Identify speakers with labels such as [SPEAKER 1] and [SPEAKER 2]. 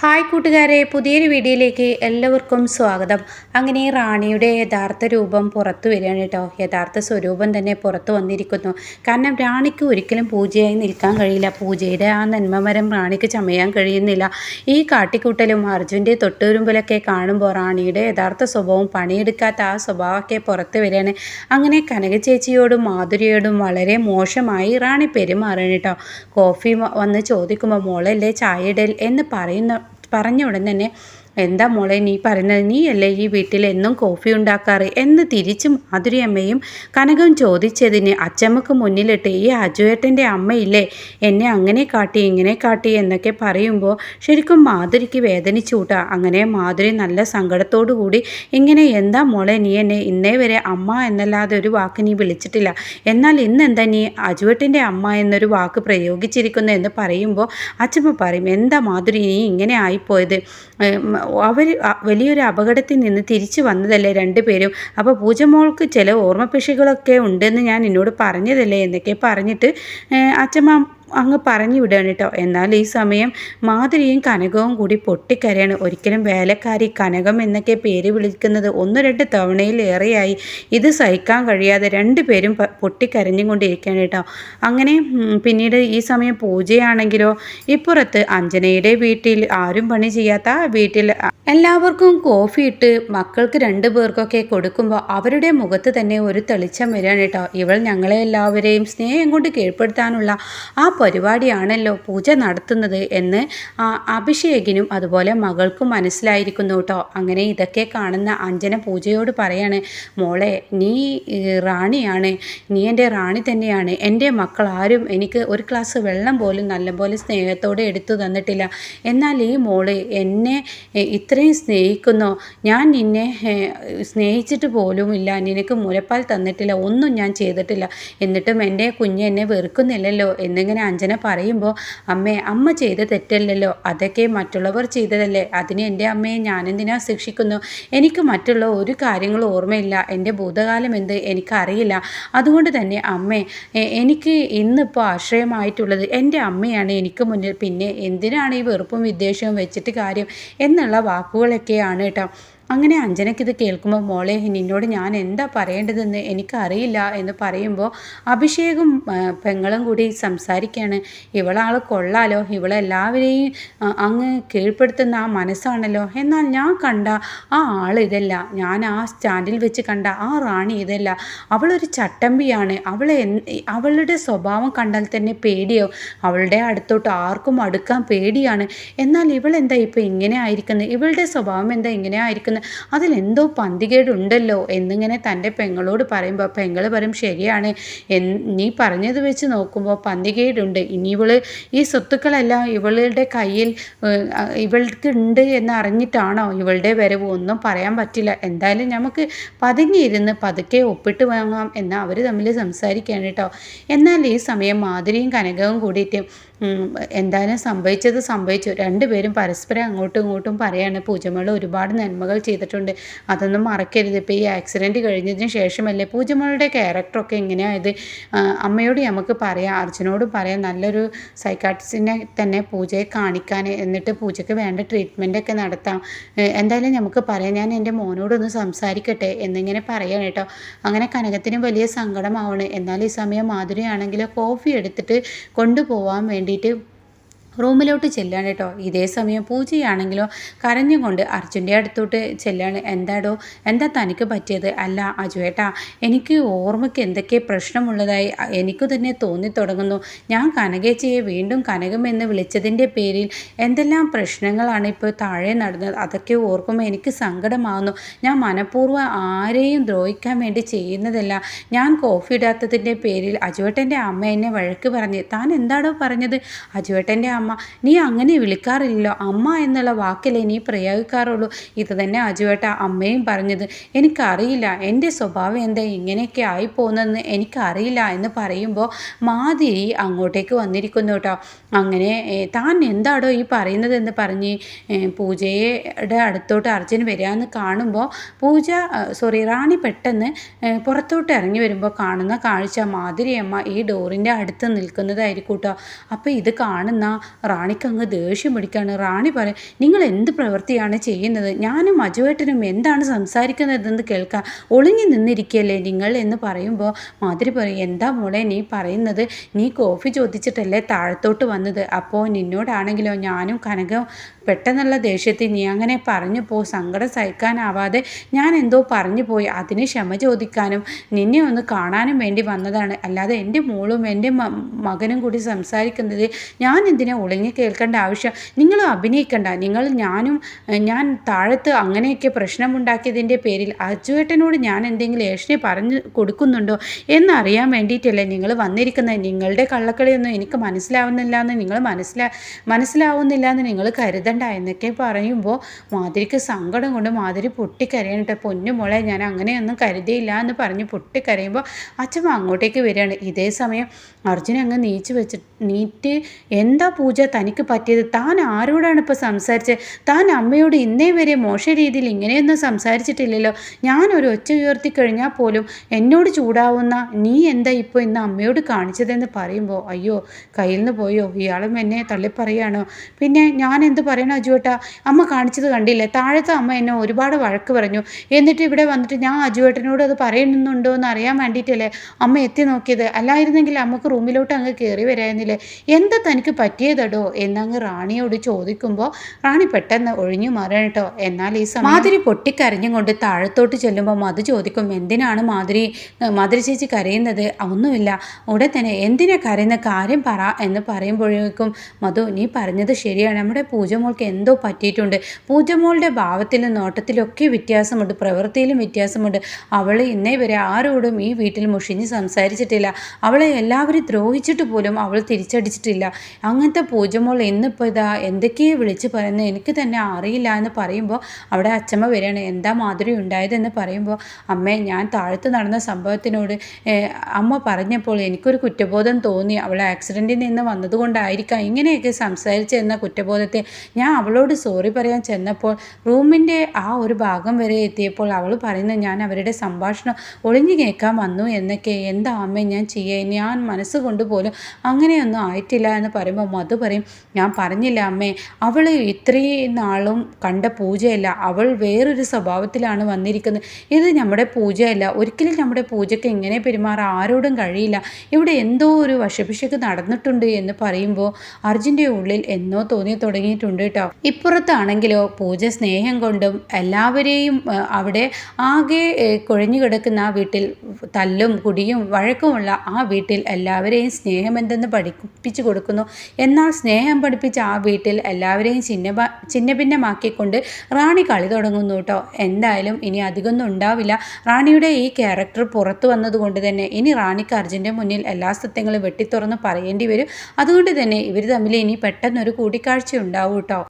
[SPEAKER 1] Hi കൂട്ടുകാരെ പുതിയൊരു വീഡിയോയിലേക്ക് എല്ലാവർക്കും സ്വാഗതം. അങ്ങനെ റാണിയുടെ യഥാർത്ഥ രൂപം പുറത്തു വരികയാണ് കേട്ടോ. യഥാർത്ഥ സ്വരൂപം തന്നെ പുറത്തു വന്നിരിക്കുന്നു. കാരണം റാണിക്ക് ഒരിക്കലും പൂജയായി നിൽക്കാൻ കഴിയില്ല. പൂജയുടെ ആ നന്മമരം റാണിക്ക് ചമയാൻ കഴിയുന്നില്ല. ഈ കാട്ടിക്കൂട്ടലും അർജുന്റെ തൊട്ടുരുമ്പലൊക്കെ കാണുമ്പോൾ റാണിയുടെ യഥാർത്ഥ സ്വഭാവം പണിയെടുക്കാത്ത ആ സ്വഭാവമൊക്കെ പുറത്തു വരികയാണ്. അങ്ങനെ കനക ചേച്ചിയോടും മാധുരിയോടും വളരെ മോശമായി റാണി പെരുമാറുകയാണ് കേട്ടോ. കോഫി വന്ന് ചോദിക്കുമ്പോൾ മോളല്ലേ ചായ ഇടൽ എന്ന് പറയുന്ന പറഞ്ഞ ഉടൻ തന്നെ എന്താ മോളെ നീ പറയുന്നത്? നീ അല്ലേ ഈ വീട്ടിൽ എന്നും കോഫി ഉണ്ടാക്കാറ്? എന്ന് തിരിച്ചും മാധുരിയമ്മയും കനകം ചോദിച്ചതിന് അച്ചമ്മക്ക് മുന്നിലിട്ട് ഈ അജുവേട്ടന്റെ അമ്മയില്ലേ? എന്നെ അങ്ങനെ കാട്ടി ഇങ്ങനെ കാട്ടി എന്നൊക്കെ പറയുമ്പോൾ ശരിക്കും മാധുരിക്ക് വേദനിച്ചുകൂട്ടാ. അങ്ങനെ മാധുരി നല്ല സങ്കടത്തോടു കൂടി ഇങ്ങനെ എന്താ മോളെ നീ എന്നെ ഇന്നേ വരെ അമ്മ എന്നല്ലാതെ ഒരു വാക്ക് നീ വിളിച്ചിട്ടില്ല? എന്നാൽ ഇന്ന് എന്താ നീ അജുവേട്ടന്റെ അമ്മ എന്നൊരു വാക്ക് പ്രയോഗിച്ചിരിക്കുന്നു? എന്ന് പറയുമ്പോൾ അച്ചമ്മ പറയും എന്താ മാധുരി നീ ഇങ്ങനെ ആയിപ്പോയത്? അവർ വലിയൊരു അപകടത്തിൽ നിന്ന് തിരിച്ചു വന്നതല്ലേ രണ്ടുപേരും? അപ്പോൾ പൂജമോൾക്ക് ചില ഓർമ്മപ്പിശികളൊക്കെ ഉണ്ടെന്ന് ഞാൻ എന്നോട് പറഞ്ഞതല്ലേ എന്നൊക്കെ പറഞ്ഞിട്ട് അച്ഛമ്മ അങ്ങ് പറഞ്ഞു വിടുകയാണ് കേട്ടോ എന്നാൽ ഈ സമയം മാധുരിയും കനകവും കൂടി പൊട്ടിക്കരയാണ്. ഒരിക്കലും വേലക്കാരി കനകം എന്നൊക്കെ പേര് വിളിക്കുന്നത് ഒന്ന് രണ്ട് തവണയിലേറെയായി. ഇത് സഹിക്കാൻ കഴിയാതെ രണ്ടുപേരും പൊട്ടിക്കരഞ്ഞും കൊണ്ടിരിക്കുകയാണ് കേട്ടോ അങ്ങനെ പിന്നീട് ഈ സമയം പൂജയാണെങ്കിലോ ഇപ്പുറത്ത് അഞ്ജനയുടെ വീട്ടിൽ ആരും പണി ചെയ്യാത്ത വീട്ടിൽ എല്ലാവർക്കും കോഫി ഇട്ട് മക്കൾക്ക് രണ്ടു പേർക്കൊക്കെ കൊടുക്കുമ്പോൾ അവരുടെ മുഖത്ത് തന്നെ ഒരു തെളിച്ചം വരികയാണ് കേട്ടോ ഇവൾ ഞങ്ങളെ എല്ലാവരെയും സ്നേഹം കൊണ്ട് കീഴ്പ്പെടുത്താനുള്ള ആ പരിപാടിയാണല്ലോ പൂജ നടത്തുന്നത് എന്ന് അഭിഷേകിനും അതുപോലെ മകൾക്കും മനസ്സിലായിരിക്കുന്നു കേട്ടോ. അങ്ങനെ ഇതൊക്കെ കാണുന്ന അഞ്ജന പൂജയോട് പറയാണ് മോളെ നീ റാണിയാണ്. നീ എന്റെ റാണി തന്നെയാണ്. എന്റെ മക്കൾ ആരും എനിക്ക് ഒരു ക്ലാസ് വെള്ളം പോലും നല്ലപോലെ സ്നേഹത്തോടെ എടുത്തു തന്നിട്ടില്ല. എന്നാൽ ഈ മോൾ എന്നെ ഇത്രയും സ്നേഹിക്കുന്നു. ഞാൻ നിന്നെ സ്നേഹിച്ചിട്ട് പോലും ഇല്ല. നിനക്ക് മുലപ്പാൽ തന്നിട്ടില്ല. ഒന്നും ഞാൻ ചെയ്തിട്ടില്ല. എന്നിട്ടും എന്റെ കുഞ്ഞ് എന്നെ വെറുക്കുന്നില്ലല്ലോ. എന്നിങ്ങനെ അഞ്ജന പറയുമ്പോൾ അമ്മേ അമ്മ ചെയ്ത തെറ്റല്ലല്ലോ. അതൊക്കെ മറ്റുള്ളവർ ചെയ്തതല്ലേ. അതിന് എന്റെ അമ്മയെ ഞാനെന്തിനാ ശിക്ഷിക്കുന്നു? എനിക്ക് മറ്റുള്ള ഒരു കാര്യങ്ങളും ഓർമ്മയില്ല. എന്റെ ഭൂതകാലം എന്ത് എനിക്കറിയില്ല. അതുകൊണ്ട് തന്നെ അമ്മേ എനിക്ക് ഇന്നിപ്പോൾ ആശ്രയമായിട്ടുള്ളത് എന്റെ അമ്മയാണ്. എനിക്ക് മുന്നിൽ പിന്നെ എന്തിനാണ് ഈ വെറുപ്പും വിദ്വേഷവും വെച്ചിട്ട് കാര്യം? എന്നുള്ള വാക്കുകളൊക്കെയാണ് കേട്ടോ. അങ്ങനെ അഞ്ജനയ്ക്ക് കേൾക്കുമ്പോൾ മോളെ നിന്നോട് ഞാൻ എന്താ പറയേണ്ടതെന്ന് എനിക്കറിയില്ല എന്ന് പറയുമ്പോൾ അഭിഷേകും പെങ്ങളും കൂടി സംസാരിക്കുകയാണ്. ഇവളാൾ കൊള്ളാലോ ഇവളെല്ലാവരെയും അങ്ങ് കീഴ്പ്പെടുത്തുന്ന ആ മനസ്സാണല്ലോ. എന്നാൽ ഞാൻ കണ്ട ആ ആൾ ഇതല്ല. ഞാൻ ആ സ്റ്റാൻഡിൽ വെച്ച് കണ്ട ആ റാണി ഇതല്ല. അവളൊരു ചട്ടമ്പിയാണ്. അവളെ അവളുടെ സ്വഭാവം കണ്ടാൽ തന്നെ പേടിയോ? അവളുടെ അടുത്തോട്ട് ആർക്കും അടുക്കാൻ പേടിയാണ്. എന്നാൽ ഇവളെന്താ ഇപ്പോൾ ഇങ്ങനെ ആയിരിക്കുന്നത്? ഇവളുടെ സ്വഭാവം എന്താ ഇങ്ങനെ ആയിരിക്കുന്നത്? പറയുന്നത് അതിലെന്തോ പന്തികേടുണ്ടല്ലോ എന്നിങ്ങനെ തന്റെ പെങ്ങളോട് പറയുമ്പോൾ പെങ്ങൾ പറയും ശരിയാണ്. നീ പറഞ്ഞത് വെച്ച് നോക്കുമ്പോൾ പന്തികേടുണ്ട്. ഇനി ഇവൾ ഈ സ്വത്തുക്കളെല്ലാം ഇവളുടെ കയ്യിൽ ഇവൾക്ക് ഉണ്ട് എന്ന് അറിഞ്ഞിട്ടാണോ ഇവളുടെ വരവ്? ഒന്നും പറയാൻ പറ്റില്ല. എന്തായാലും നമുക്ക് പതുങ്ങിയിരുന്ന് പതുക്കെ ഒപ്പിട്ട് വാങ്ങാം എന്ന് അവർ തമ്മിൽ സംസാരിക്കുകയാണ് കേട്ടോ എന്നാൽ ഈ സമയം മാധുരിയും കനകവും കൂടിയിട്ട് എന്തായാലും സംഭവിച്ചത് സംഭവിച്ചു. രണ്ടുപേരും പരസ്പരം അങ്ങോട്ടും ഇങ്ങോട്ടും പറയാണ്. പൂജമ്മൾ ഒരുപാട് നന്മകൾ ചെയ്തിട്ടുണ്ട്. അതൊന്നും മറക്കരുത്. ഇപ്പോൾ ഈ ആക്സിഡന്റ് കഴിഞ്ഞതിന് ശേഷമല്ലേ പൂജമ്മളുടെ ക്യാരക്ടറൊക്കെ എങ്ങനെയായത്? അമ്മയോട് നമുക്ക് പറയാം. അർജുനോട് പറയാം. നല്ലൊരു സൈക്കാട്രിസ്റ്റിനെ തന്നെ പൂജയെ കാണിക്കാൻ എന്നിട്ട് പൂജയ്ക്ക് വേണ്ട ട്രീറ്റ്മെന്റ് ഒക്കെ നടത്താം. എന്തായാലും നമുക്ക് പറയാം. ഞാൻ എന്റെ മോനോടൊന്ന് സംസാരിക്കട്ടെ എന്നിങ്ങനെ പറയാണ് കേട്ടോ. അങ്ങനെ കനകത്തിന് വലിയ സങ്കടമാവണ്. എന്നാൽ ഈ സമയം മാധുരിയാണെങ്കിൽ കോഫി എടുത്തിട്ട് കൊണ്ടുപോകാൻ വേണ്ടി വേണ്ടിയിട്ട് റൂമിലോട്ട് ചെല്ലാണ് കേട്ടോ. ഇതേ സമയം പൂജയാണെങ്കിലോ കരഞ്ഞുകൊണ്ട് അർജുന്റെ അടുത്തോട്ട് ചെല്ലാണ്. എന്താടോ എന്താ തനിക്ക് പറ്റിയത്? അല്ല അജുവേട്ടാ എനിക്ക് ഓർമ്മയ്ക്ക് എന്തൊക്കെ പ്രശ്നമുള്ളതായി എനിക്ക് തന്നെ തോന്നി തുടങ്ങുന്നു. ഞാൻ കനകേച്ചയെ വീണ്ടും കനകം എന്ന് വിളിച്ചതിന്റെ പേരിൽ എന്തെല്ലാം പ്രശ്നങ്ങളാണ് ഇപ്പോൾ താഴെ നടന്നത്? അതൊക്കെ ഓർക്കുമ്പോൾ എനിക്ക് സങ്കടമാകുന്നു ഞാൻ മനഃപൂർവം ആരെയും ദ്രോഹിക്കാൻ വേണ്ടി ചെയ്യുന്നതല്ല. ഞാൻ കോഫി ഇടാത്തതിന്റെ പേരിൽ അജുവേട്ടന്റെ അമ്മ എന്നെ വഴക്ക് പറഞ്ഞ് താൻ എന്താണോ പറഞ്ഞത്? അജുവേട്ടന്റെ അമ്മ അമ്മ നീ അങ്ങനെ വിളിക്കാറില്ലല്ലോ. അമ്മ എന്നുള്ള വാക്കല്ലേ നീ പ്രയോഗിക്കാറുള്ളൂ. ഇത് തന്നെ അജുവേട്ട അമ്മയും പറഞ്ഞത്. എനിക്കറിയില്ല. എന്റെ സ്വഭാവം എന്താ? ഇങ്ങനെയൊക്കെ ആയി പോകുന്നതെന്ന് എനിക്കറിയില്ല എന്ന് പറയുമ്പോൾ മാതിരി അങ്ങോട്ടേക്ക് വന്നിരിക്കുന്നു കേട്ടോ. അങ്ങനെ താൻ എന്താടോ ഈ പറയുന്നത് എന്ന് പറഞ്ഞ് പൂജയുടെ അടുത്തോട്ട് അർജുൻ വരികയെന്ന് കാണുമ്പോൾ പൂജ സോറി റാണി പെട്ടെന്ന് പുറത്തോട്ട് ഇറങ്ങി വരുമ്പോൾ കാണുന്ന കാഴ്ച മാതിരിയമ്മ ഈ ഡോറിന്റെ അടുത്ത് നിൽക്കുന്നതായിരിക്കും കേട്ടോ. അപ്പോൾ ഇത് കാണുന്ന റാണിക്ക് അങ്ങ് ദേഷ്യം പിടിക്കുകയാണ് റാണി പറയും നിങ്ങൾ എന്ത് പ്രവൃത്തിയാണ് ചെയ്യുന്നത്? ഞാനും അജുവേട്ടനും എന്താണ് സംസാരിക്കുന്നതെന്ന് കേൾക്കാം. ഒളിഞ്ഞു നിന്നിരിക്കുകയല്ലേ നിങ്ങൾ? എന്ന് പറയുമ്പോൾ മാതിരി പറയും എന്താ മോളെ നീ പറയുന്നത്? നീ കോഫി ചോദിച്ചിട്ടല്ലേ താഴത്തോട്ട് വന്നത്? അപ്പോൾ നിന്നോടാണെങ്കിലോ ഞാനും കനകവും പെട്ടെന്നുള്ള ദേഷ്യത്തിൽ നീ അങ്ങനെ പറഞ്ഞു പോ സങ്കടം സഹിക്കാനാവാതെ ഞാൻ എന്തോ പറഞ്ഞു പോയി അതിന് ക്ഷമ ചോദിക്കാനും നിന്നെ ഒന്ന് കാണാനും വേണ്ടി വന്നതാണ്. അല്ലാതെ എന്റെ മോളും എന്റെ മകനും കൂടി സംസാരിക്കുന്നത് ഞാൻ എന്തിനാ ഒളിഞ്ഞു കേൾക്കേണ്ട ആവശ്യം. നിങ്ങൾ അഭിനയിക്കണ്ട. നിങ്ങൾ ഞാനും ഞാൻ താഴത്ത് അങ്ങനെയൊക്കെ പ്രശ്നമുണ്ടാക്കിയതിന്റെ പേരിൽ അജുവേട്ടനോട് ഞാൻ എന്തെങ്കിലും ഏഷനെ പറഞ്ഞു കൊടുക്കുന്നുണ്ടോ എന്നറിയാൻ വേണ്ടിയിട്ടല്ലേ നിങ്ങൾ വന്നിരിക്കുന്നത്. നിങ്ങളുടെ കള്ളക്കളിയൊന്നും എനിക്ക് മനസ്സിലാവുന്നില്ല എന്ന് നിങ്ങൾ മനസ്സിലാ മനസ്സിലാവുന്നില്ല എന്ന് നിങ്ങൾ കരുതണ്ട എന്നൊക്കെ പറയുമ്പോൾ മാതിരിക്ക് സങ്കടം കൊണ്ട് മാതിരി പൊട്ടിക്കരയണിട്ട് പൊന്നു മോളെ ഞാൻ അങ്ങനെയൊന്നും കരുതിയില്ല എന്ന് പറഞ്ഞ് പൊട്ടിക്കരയുമ്പോൾ അച്ഛമ്മ അങ്ങോട്ടേക്ക് വരികയാണ്. ഇതേ സമയം അർജുൻ അങ്ങ് നീച്ച് വെച്ച് നീറ്റ് എന്താ പൂജ തനിക്ക് പറ്റിയത്. താൻ ആരോടാണ് ഇപ്പോൾ സംസാരിച്ചത് താൻ അമ്മയോട് ഇന്നേ വരെ മോശ രീതിയിൽ ഇങ്ങനെയൊന്നും സംസാരിച്ചിട്ടില്ലല്ലോ. ഞാനൊരു ഒച്ച ഉയർത്തി കഴിഞ്ഞാൽ പോലും എന്നോട് ചൂടാവുന്ന നീ എന്താ ഇപ്പോൾ ഇന്ന് അമ്മയോട് കാണിച്ചതെന്ന് പറയുമ്പോൾ അയ്യോ കയ്യിൽ നിന്ന് പോയോ? ഇയാളും എന്നെ തള്ളിപ്പറയാണോ പിന്നെ ഞാൻ എന്ത് പറയണോ അജുവേട്ട? അമ്മ കാണിച്ചത് കണ്ടില്ലേ? താഴത്തെ അമ്മ എന്നെ ഒരുപാട് വഴക്ക് പറഞ്ഞു. എന്നിട്ട് ഇവിടെ വന്നിട്ട് ഞാൻ അജുവേട്ടനോട് അത് പറയുന്നുണ്ടോ എന്ന് അറിയാൻ വേണ്ടിയിട്ടല്ലേ അമ്മ എത്തി നോക്കിയത്? അല്ലായിരുന്നെങ്കിൽ അമ്മയ്ക്ക് റൂമിലോട്ട് അങ്ങ് കയറി വരായിരുന്നില്ലേ? എന്താ തനിക്ക് പറ്റിയതടോ എന്നങ്ങ് റാണിയോട് ചോദിക്കുമ്പോൾ റാണി പെട്ടെന്ന് ഒഴിഞ്ഞു മാറണം കേട്ടോ. എന്നാൽ ഈ സമയം മാതിരി പൊട്ടിക്കരഞ്ഞും കൊണ്ട് താഴത്തോട്ട് ചെല്ലുമ്പോൾ മധു ചോദിക്കും എന്തിനാണ് മാതിരി മാതിരി ചേച്ചി കരയുന്നത്? ഒന്നുമില്ല. ഉടൻ തന്നെ എന്തിനാ കരയുന്ന? കാര്യം പറ എന്ന് പറയുമ്പോഴേക്കും മധു നീ പറഞ്ഞത് ശരിയാണ്. നമ്മുടെ പൂജമോൾക്ക് എന്തോ പറ്റിയിട്ടുണ്ട്. പൂജമോളുടെ ഭാവത്തിലും നോട്ടത്തിലൊക്കെ വ്യത്യാസമുണ്ട്. പ്രവൃത്തിയിലും വ്യത്യാസമുണ്ട്. അവൾ ഇന്നേ വരെ ആരോടും ഈ വീട്ടിൽ മുഷിഞ്ഞ് സംസാരിച്ചിട്ടില്ല. അവളെ എല്ലാവരും ദ്രോഹിച്ചിട്ട് പോലും അവൾ തിരിച്ചടിച്ചിട്ടില്ല. അങ്ങനത്തെ പൂജമോൾ ഇന്നിപ്പോൾ ഇതാ എന്തൊക്കെയോ വിളിച്ച് പറയുന്നത് എനിക്ക് തന്നെ അറിയില്ല എന്ന് പറയുമ്പോൾ അവിടെ അച്ഛമ്മ വരികയാണ്. എന്താ മാധുരി ഉണ്ടായതെന്ന് പറയുമ്പോൾ അമ്മേ ഞാൻ താഴത്ത് നടന്ന സംഭവത്തിനോട് അമ്മ പറഞ്ഞപ്പോൾ എനിക്കൊരു കുറ്റബോധം തോന്നി. അവൾ ആക്സിഡന്റിൽ നിന്ന് വന്നതുകൊണ്ടായിരിക്കാം ഇങ്ങനെയൊക്കെ സംസാരിച്ചെന്ന കുറ്റബോധത്തെ. ഞാൻ അവളോട് സോറി പറയാൻ ചെന്നപ്പോൾ റൂമിന്റെ ആ ഒരു ഭാഗം വരെ എത്തിയപ്പോൾ അവൾ പറയുന്നത് ഞാൻ അവരുടെ സംഭാഷണം ഒളിഞ്ഞു കേൾക്കാൻ വന്നു എന്നൊക്കെ. എന്താ അമ്മ ഞാൻ ചെയ്യേ? ഞാൻ മനസ്സുകൊണ്ട് പോലും അങ്ങനെയൊന്നും ആയിട്ടില്ല എന്ന് പറയുമ്പോൾ മധു പറയും ഞാൻ പറഞ്ഞില്ല അമ്മേ അവൾ ഇത്രയും നാളും കണ്ട പൂജയല്ല അവൾ വേറൊരു സ്വഭാവത്തിലാണ് വന്നിരിക്കുന്നത്. ഇത് നമ്മുടെ പൂജയല്ല. ഒരിക്കലും നമ്മുടെ പൂജയ്ക്ക് ഇങ്ങനെ പെരുമാറാൻ ആരോടും കഴിയില്ല. ഇവിടെ എന്തോ ഒരു വശപിശക്ക് നടന്നിട്ടുണ്ട് എന്ന് പറയുമ്പോൾ അർജുന്റെ ഉള്ളിൽ എന്നോ തോന്നി തുടങ്ങിയിട്ടുണ്ട് കേട്ടോ. ഇപ്പുറത്താണെങ്കിലോ പൂജ സ്നേഹം കൊണ്ടും എല്ലാവരെയും അവിടെ ആകെ കുഴഞ്ഞു കിടക്കുന്ന ആ വീട്ടിൽ തല്ലും കുടിയും വഴക്കുമുള്ള ആ വീട്ടിൽ എല്ലാവരെയും സ്നേഹം എന്തെന്ന് പഠിപ്പിച്ചു കൊടുക്കുന്നു. എന്നാൽ സ്നേഹം പഠിപ്പിച്ച ആ വീട്ടിൽ എല്ലാവരെയും ചിഹ്ന ചിഹ്നഭിന്നമാക്കിക്കൊണ്ട് റാണി കളി തുടങ്ങുന്നു കേട്ടോ. എന്തായാലും ഇനി അധികമൊന്നും ഉണ്ടാവില്ല. റാണിയുടെ ഈ ക്യാരക്ടർ പുറത്തു വന്നതുകൊണ്ട് തന്നെ ഇനി റാണിക്ക് അർജുന്റെ മുന്നിൽ എല്ലാ സത്യങ്ങളും വെട്ടിത്തുറന്ന് പറയേണ്ടി വരും. അതുകൊണ്ട് തന്നെ ഇവർ തമ്മിൽ ഇനി പെട്ടെന്നൊരു കൂടിക്കാഴ്ച ഉണ്ടാവും കേട്ടോ.